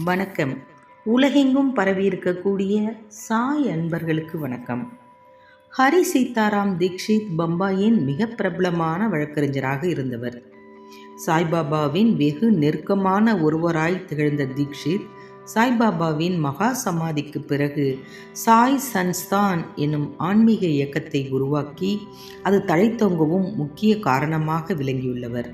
வணக்கம். உலகெங்கும் பரவியிருக்கக்கூடிய சாய் அன்பர்களுக்கு வணக்கம். ஹரி சீதாராம் தீக்ஷித் பம்பாயின் மிக பிரபலமான வழக்கறிஞராக இருந்தவர். சாய்பாபாவின் வெகு நெருக்கமான ஒருவராய் திகழ்ந்த தீக்ஷித் சாய்பாபாவின் மகா சமாதிக்கு பிறகு சாய் சன்ஸ்தான் என்னும் ஆன்மீக இயக்கத்தை உருவாக்கி அது தழைத்தொங்கவும் முக்கிய காரணமாக விளங்கியுள்ளவர்.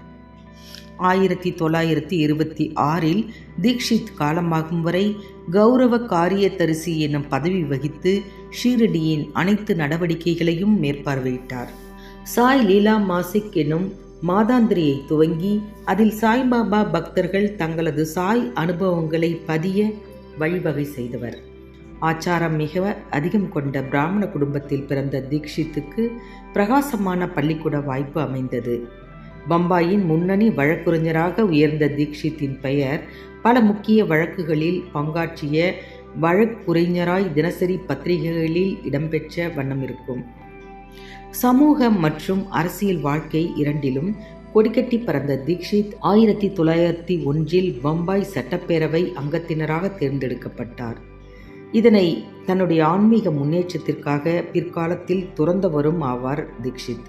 ஆயிரத்தி தொள்ளாயிரத்தி இருபத்தி ஆறில் தீக்ஷித் காலமாகும் வரை கௌரவ காரியதரிசி எனும் பதவி வகித்து ஷீரடியின் அனைத்து நடவடிக்கைகளையும் மேற்பார்வையிட்டார். சாய் லீலா மாசிக் எனும் மாதாந்திரியை துவங்கி அதில் சாய்பாபா பக்தர்கள் தங்களது சாய் அனுபவங்களை பதிய வழிவகை செய்தவர். ஆச்சாரம் மிக அதிகம் கொண்ட பிராமண குடும்பத்தில் பிறந்த தீக்ஷித்துக்கு பிரகாசமான பள்ளிக்கூட வாய்ப்பு அமைந்தது. பம்பாயின் முன்னணி வழக்குரைஞராக உயர்ந்த தீக்ஷித்தின் பெயர் பல முக்கிய வழக்குகளில் பங்காற்றிய வழக்குரைஞராய் தினசரி பத்திரிகைகளில் இடம்பெற்ற வண்ணம் இருக்கும். சமூக மற்றும் அரசியல் வாழ்க்கை இரண்டிலும் கொடிக்கட்டி பறந்த தீக்ஷித் ஆயிரத்தி தொள்ளாயிரத்தி ஒன்றில் பம்பாய் சட்டப்பேரவை அங்கத்தினராக தேர்ந்தெடுக்கப்பட்டார். இதனை தன்னுடைய ஆன்மீக முன்னேற்றத்திற்காக பிற்காலத்தில் துறந்தவரும் ஆவார் தீக்ஷித்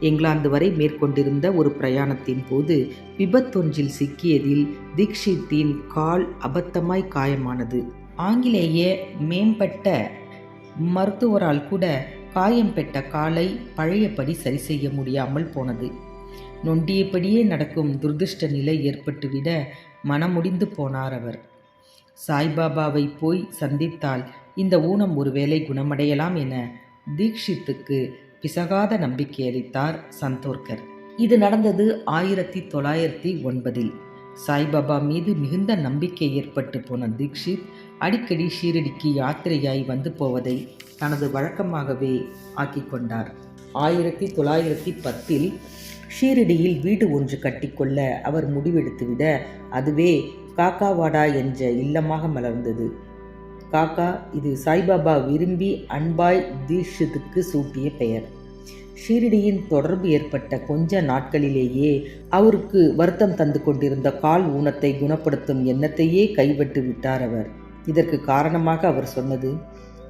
இங்கிலாந்து வரை மேற்கொண்டிருந்த ஒரு பிரயாணத்தின் போது விபத்தொன்றில் சிக்கியதில் தீக்ஷித்தின் கால் அபத்தமாய் காயமானது. ஆங்கிலேய மேம்பட்ட மருத்துவரால் கூட காயம் பெற்ற காலை பழையபடி சரி செய்ய முடியாமல் போனது. நொண்டியபடியே நடக்கும் துர்திருஷ்ட நிலை ஏற்பட்டுவிட மனமுடிந்து போனார் அவர். சாய்பாபாவை போய் சந்தித்தால் இந்த ஊனம் ஒருவேளை குணமடையலாம் என தீக்ஷித்துக்கு பிசகாத நம்பிக்கை அளித்தார் சந்தோர்கர் இது நடந்தது ஆயிரத்தி தொள்ளாயிரத்தி ஒன்பதில். சாய்பாபா மீது மிகுந்த நம்பிக்கை ஏற்பட்டு போன தீக்ஷித் அடிக்கடி ஷீரடிக்கு யாத்திரையாய் வந்து போவதை தனது வழக்கமாகவே ஆக்கிக் கொண்டார். ஆயிரத்தி தொள்ளாயிரத்தி பத்தில் ஷீரடியில் வீடு ஒன்று கட்டிக்கொள்ள அவர் முடிவெடுத்துவிட அதுவே காக்காவாடா என்ற இல்லமாக மலர்ந்தது. காக்கா இது சாய்பாபா விரும்பி அன்பாய் தீட்சித்துக்கு சூட்டிய பெயர். ஷீரடியின் தொடர்பு ஏற்பட்ட கொஞ்ச நாட்களிலேயே அவருக்கு வருத்தம் தந்து கொண்டிருந்த கால் ஊனத்தை குணப்படுத்தும் எண்ணத்தையே கைவிட்டு விட்டார் அவர். இதற்கு காரணமாக அவர் சொன்னது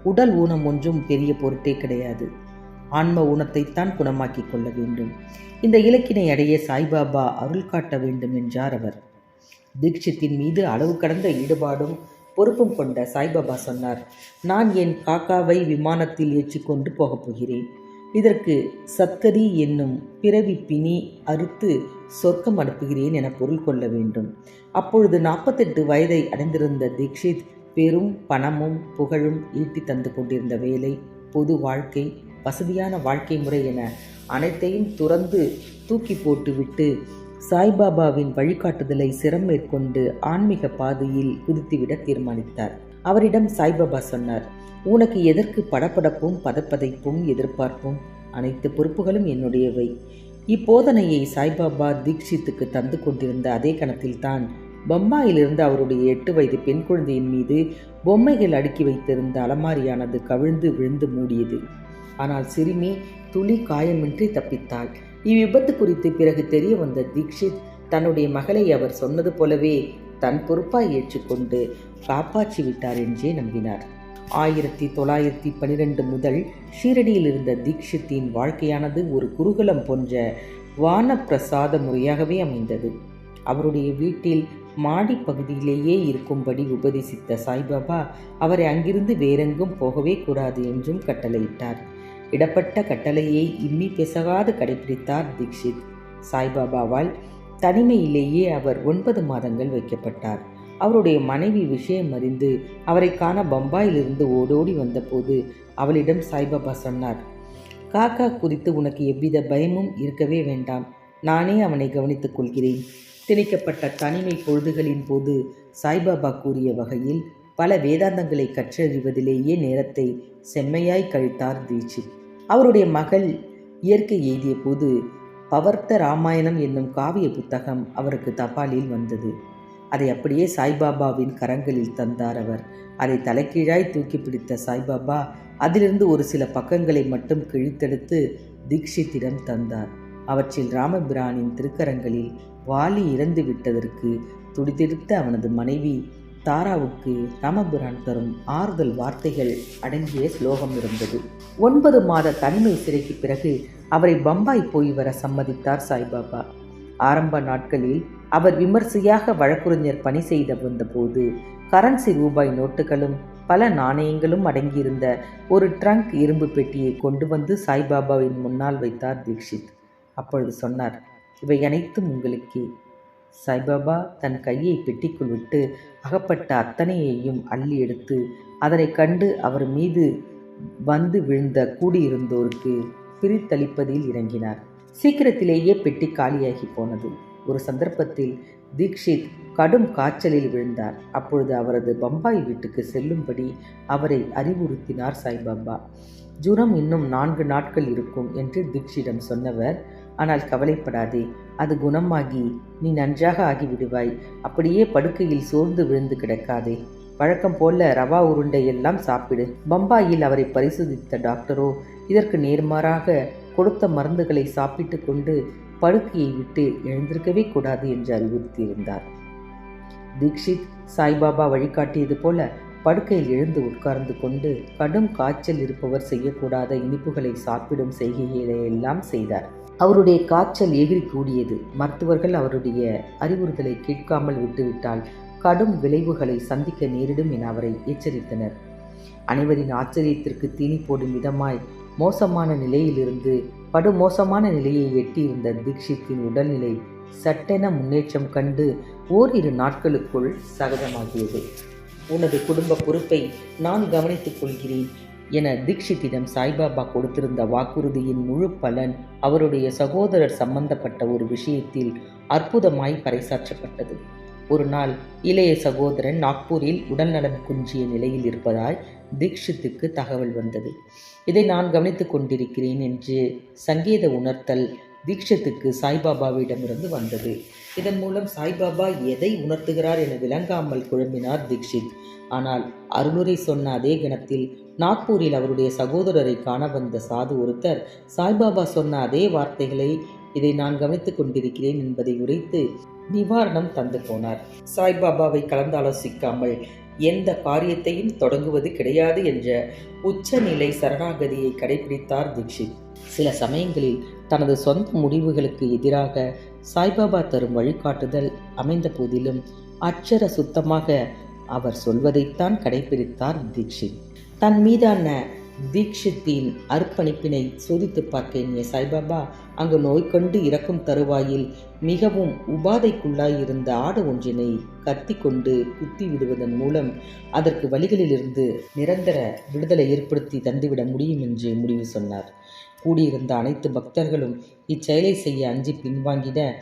உடல் ஊனம் ஒன்றும் பெரிய பொருட்டே கிடையாது. ஆன்ம ஊனத்தைத்தான் குணமாக்கிக் கொள்ள வேண்டும். இந்த இலக்கினை அடைய சாய்பாபா அருள் காட்ட வேண்டும் என்றார் அவர். தீட்சித்தின் மீது அளவு கடந்த ஈடுபாடும் பொறுப்பும் கொண்ட சாய்பாபா சொன்னார். நான் என் காக்காவை விமானத்தில் ஏற்றிக்கொண்டு போகப் போகிறேன். இதற்கு சத்கரி என்னும் பிறவி பிணி அறுத்து சொர்க்கம் அனுப்புகிறேன் என பொருள் கொள்ள வேண்டும். அப்பொழுது நாற்பத்தெட்டு வயதை அடைந்திருந்த தீக்ஷித் பெரும் பணமும் புகழும் ஈட்டி தந்து கொண்டிருந்த வேலை பொது வாழ்க்கை வசதியான வாழ்க்கை முறை என அனைத்தையும் துறந்து தூக்கி போட்டுவிட்டு சாய்பாபாவின் வழிகாட்டுதலை சிரம் மேற்கொண்டு ஆன்மீக பாதையில் குதித்துவிட தீர்மானித்தார். அவரிடம் சாய்பாபா சொன்னார் உனக்கு எதற்கு படப்படப்பும் பதப்பதைப்பும் எதிர்பார்ப்பும்? அனைத்து பொறுப்புகளும் என்னுடையவை. இப்போதனையை சாய்பாபா தீக்ஷித்துக்கு தந்து கொண்டிருந்த அதே கணத்தில்தான் பம்பாயிலிருந்து அவருடைய எட்டு வயது பெண் குழந்தையின் மீது பொம்மைகள் அடுக்கி வைத்திருந்த அலமாரியானது கவிழ்ந்து விழுந்து மூடியது. ஆனால் சிறுமி துளி காயமின்றி தப்பித்தாள். இவ்விபத்து குறித்து பிறகு தெரிய வந்த தீக்ஷித் தன்னுடைய மகளை அவர் சொன்னது போலவே தன் பொறுப்பாய் ஏற்றுக்கொண்டு காப்பாற்றி விட்டார் என்றே நம்பினார். ஆயிரத்தி தொள்ளாயிரத்தி பனிரெண்டு முதல் ஷீரடியில் இருந்த தீக்ஷித்தின் வாழ்க்கையானது ஒரு குருகுலம் போன்ற வானப்பிரசாத முறையாகவே அமைந்தது. அவருடைய வீட்டில் மாடி பகுதியிலேயே இருக்கும்படி உபதேசித்த சாய்பாபா அவரை அங்கிருந்து வேறெங்கும் போகவே கூடாது என்றும் கட்டளையிட்டார். இடப்பட்ட கட்டளையை இம்மி பெசகாது கடைபிடித்தார் தீக்ஷித். சாய்பாபாவால் தனிமையிலேயே அவர் ஒன்பது மாதங்கள் வைக்கப்பட்டார். அவருடைய மனைவி விஷயம் அறிந்து அவரை காண பம்பாயிலிருந்து ஓடோடி வந்தபோது அவளிடம் சாய்பாபா சொன்னார் காக்கா குறித்து உனக்கு எவ்வித பயமும் இருக்கவே வேண்டாம். நானே அவனை கவனித்துக் கொள்கிறேன். திணிக்கப்பட்ட தனிமை பொழுதுகளின் போது சாய்பாபா கூறிய வகையில் பல வேதாந்தங்களை கற்றறிவதிலேயே நேரத்தை செம்மையாய் கழித்தார் தீட்சித் அவருடைய மகள் இயற்கை எய்திய போது பவர்த்த ராமாயணம் என்னும் காவிய புத்தகம் அவருக்கு தபாலில் வந்தது. அதை அப்படியே சாய்பாபாவின் கரங்களில் தந்தார் அவர். அதை தலைக்கீழாய் தூக்கி பிடித்த சாய்பாபா அதிலிருந்து ஒரு சில பக்கங்களை மட்டும் கிழித்தெடுத்து தீக்ஷித்திடம் தந்தார். அவற்றில் ராமபிரானின் திருக்கரங்களில் வாலி இறந்து விட்டதற்கு துடிதெடுத்த அவனது மனைவி தாராவுக்கு ராமபிரான் தரும் ஆறுதல் வார்த்தைகள் அடங்கிய ஸ்லோகம் இருந்தது. ஒன்பது மாத தனிமை சிறைக்கு பிறகு அவரை பம்பாய் போய் வர சம்மதித்தார் சாய்பாபா. ஆரம்ப நாட்களில் அவர் விமர்சையாக வழக்குரைஞர் பணி செய்த வந்தபோது கரன்சி ரூபாய் நோட்டுகளும் பல நாணயங்களும் அடங்கியிருந்த ஒரு ட்ரங்க் இரும்பு பெட்டியை கொண்டு வந்து சாய்பாபாவின் முன்னால் வைத்தார் தீக்ஷித். அப்பொழுது சொன்னார் இவை அனைத்தும் உங்களுக்கே சாய்பாபா தன் கையை பெட்டிக்குள் விட்டு அகப்பட்ட அத்தனையையும் அள்ளி எடுத்து அதனை கண்டு அவர் மீது வந்து விழுந்த கூடியிருந்தோருக்கு பிரித்தளிப்பதில் இறங்கினார். சீக்கிரத்திலேயே பெட்டி காலியாகி போனது. ஒரு சந்தர்ப்பத்தில் தீக்ஷித் கடும் காய்ச்சலில் விழுந்தார். அப்பொழுது அவரது பம்பாய் வீட்டுக்கு செல்லும்படி அவரை அறிவுறுத்தினார் சாய்பாபா. ஜுரம் இன்னும் நான்கு நாட்கள் இருக்கும் என்று தீக்ஷிடம் சொன்னவர் ஆனால் கவலைப்படாதே அது குணமாகி நீ நன்றாக ஆகிவிடுவாய். அப்படியே படுக்கையில் சோர்ந்து விழுந்து கிடக்காதே. வழக்கம் போல ரவா உருண்டை எல்லாம் சாப்பிடு. பம்பாயில் அவரை பரிசோதித்த டாக்டரோ இதற்கு நேர்மாறாக கொடுத்த மருந்துகளை சாப்பிட்டு கொண்டு படுக்கையை விட்டு எழுந்திருக்கவே கூடாது என்று அறிவுறுத்தியிருந்தார். தீக்ஷித் சாய்பாபா வழிகாட்டியது போல படுக்கையில் எழுந்து உட்கார்ந்து கொண்டு கடும் காய்ச்சல் இருப்பவர் செய்யக்கூடாத இனிப்புகளை சாப்பிடும் செய்கைகளை எல்லாம் செய்தார். அவருடைய காய்ச்சல் எகிரி கூடியது. மருத்துவர்கள் அவருடைய அறிவுறுத்தலை கேட்காமல் விட்டுவிட்டால் கடும் விளைவுகளை சந்திக்க நேரிடும் என அவரை எச்சரித்தனர். அனைவரின் ஆச்சரியத்திற்கு தீனி போடும் விதமாய் மோசமான நிலையிலிருந்து படுமோசமான நிலையை எட்டியிருந்த தீக்ஷித்தின் உடல்நிலை சட்டென முன்னேற்றம் கண்டு ஓரிரு நாட்களுக்குள் சகஜமாகியது. உனது குடும்ப பொறுப்பை நான் கவனித்துக் கொள்கிறேன். என தீக்ஷித்திடம் சாய்பாபா கொடுத்திருந்த வாக்குறுதியின் முழு பலன் அவருடைய சகோதரர் சம்பந்தப்பட்ட ஒரு விஷயத்தில் அற்புதமாய் பறைசாற்றப்பட்டது. ஒரு நாள் இளைய சகோதரன் நாக்பூரில் உடல்நலம் குன்றிய நிலையில் இருப்பதாய் தீக்ஷித்துக்கு தகவல் வந்தது. இதை நான் கவனித்துக் கொண்டிருக்கிறேன் என்று சங்கீத உணர்த்தல் தீக்ஷத்துக்கு சாய்பாபாவிடமிருந்து வந்தது. இதன் மூலம் சாய்பாபா எதை உணர்த்துகிறார் என விளங்காமல் குழம்பினார் தீக்ஷித். ஆனால் அருளுரை சொன்ன அதே கணத்தில் நாக்பூரில் அவருடைய சகோதரரை காண வந்த சாது ஒருத்தர் சாய்பாபா சொன்ன அதே வார்த்தைகளை இதை நான் கவனித்துக் கொண்டிருக்கிறேன் என்பதை உரைத்து நிவாரணம் தந்து போனார். சாய்பாபாவை கலந்தாலோசிக்காமல் எந்த காரியத்தையும் தொடங்குவது கிடையாது என்ற உச்சநிலை சரணாகதியை கடைபிடித்தார் தீக்ஷித். சில சமயங்களில் தனது சொந்த முடிவுகளுக்கு எதிராக சாய்பாபா தரும் வழிகாட்டுதல் அமைந்த போதிலும் அச்சர சுத்தமாக அவர் சொல்வதைத்தான் கடைபிடித்தார் தீக்ஷித். தன் மீதான தீக்ஷித்தின் அர்ப்பணிப்பினை சோதித்து பார்க்க எண்ணிய சாய்பாபா அங்கு நோய் கண்டு இறக்கும் தருவாயில் மிகவும் உபாதைக்குள்ளாய் இருந்த ஆடு ஒன்றினை கத்தி கொண்டு குத்தி விடுவதன் மூலம் அதற்கு வழிகளிலிருந்து நிரந்தர விடுதலை ஏற்படுத்தி தந்துவிட முடியும் என்று முடிவு சொன்னார். கூடியிருந்த அனைத்து பக்தர்களும் இச்செயலை செய்ய அஞ்சி பின்வாங்கிட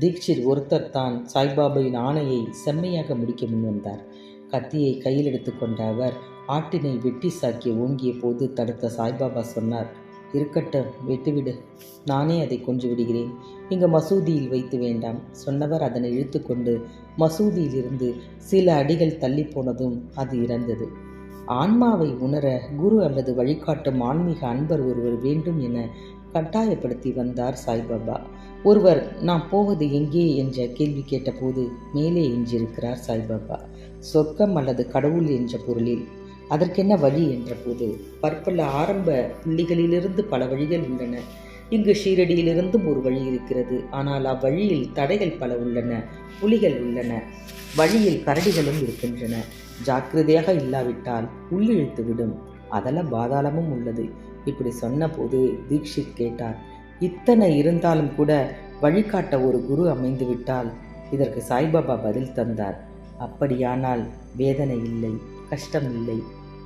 தீக்ஷித் ஒருத்தர் தான் சாய்பாபாவின் ஆணையை செம்மையாக முடிக்க முன்வந்தார். கத்தியை கையில் எடுத்துக்கொண்ட அவர் ஆட்டினை வெட்டி சாக்கிய ஓங்கிய போது தடுத்த சாய்பாபா சொன்னார் இருக்கட்டும் வெட்டுவிடு. நானே அதை கொன்று விடுகிறேன். இங்கு மசூதியில் வைத்து வேண்டாம். சொன்னவர் அதனை இழுத்துக்கொண்டு மசூதியிலிருந்து சில அடிகள் தள்ளி போனதும் அது இறந்தது. ஆன்மாவை உணர குரு அல்லது வழிகாட்டும் ஆன்மீக அன்பர் ஒருவர் வேண்டும் என கட்டாயப்படுத்தி வந்தார் சாய்பாபா. ஒருவர் நாம் போவது எங்கே? என்ற கேள்வி கேட்டபோது மேலே எஞ்சியிருக்கிறார் சாய்பாபா. சொர்க்கம் அல்லது கடவுள் என்ற பொருளில். அதற்கென்ன வழி? என்றபோது பற்பல ஆரம்ப புள்ளிகளிலிருந்து பல வழிகள் உள்ளன. இங்கு ஷீரடியிலிருந்தும் ஒரு வழி இருக்கிறது. ஆனால் அவ்வழியில் தடைகள் பல உள்ளன புலிகள் உள்ளன. வழியில் கரடிகளும் இருக்கின்றன. ஜாக்கிரதையாக இல்லாவிட்டால் உள்ளிழுத்து விடும். பாதாளமும் உள்ளது. இப்படி சொன்னபோது தீக்ஷித் கேட்டார் இத்தனை இருந்தாலும் கூட வழிகாட்ட ஒரு குரு அமைந்துவிட்டால் இதற்கு சாய்பாபா பதில் தந்தார். அப்படியானால் வேதனை இல்லை கஷ்டம் இல்லை.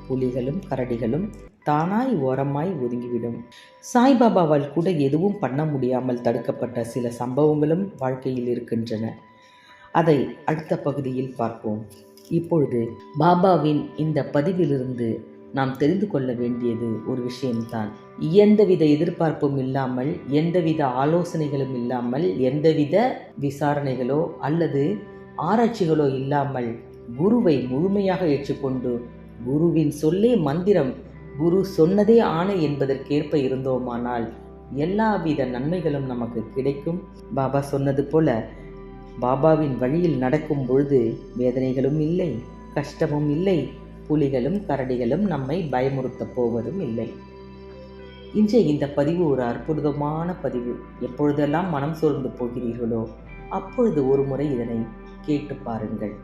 புலிகளும் கரடிகளும் தானாய் ஓரமாய் ஒதுங்கிவிடும். சாய்பாபாவால் கூட எதுவும் பண்ண முடியாமல் தடுக்கப்பட்ட சில சம்பவங்களும் வாழ்க்கையில் இருக்கின்றன. அதை அடுத்த பகுதியில் பார்ப்போம். இப்பொழுது பாபாவின் இந்த பதிவிலிருந்து நாம் தெரிந்து கொள்ள வேண்டியது ஒரு விஷயம்தான். எந்தவித எதிர்பார்ப்பும் இல்லாமல் எந்தவித ஆலோசனைகளும் இல்லாமல் எந்தவித விசாரணைகளோ அல்லது ஆராய்ச்சிகளோ இல்லாமல் குருவை முழுமையாக ஏற்றுக்கொண்டு குருவின் சொல்லே மந்திரம் குரு சொன்னதே ஆணை என்பதற்கேற்ப இருந்தோமானால் எல்லாவித நன்மைகளும் நமக்கு கிடைக்கும். பாபா சொன்னது போல பாபாவின் வழியில் நடக்கும் பொழுது வேதனைகளும் இல்லை கஷ்டமும் இல்லை புலிகளும் கரடிகளும் நம்மை பயமுறுத்தப் போவதும் இல்லை. இன்றைய இந்த பதிவு ஒரு அற்புதமான பதிவு. எப்பொழுதெல்லாம் மனம் சோர்ந்து போகிறீர்களோ அப்பொழுது ஒரு முறை இதனை கேட்டு பாருங்கள்.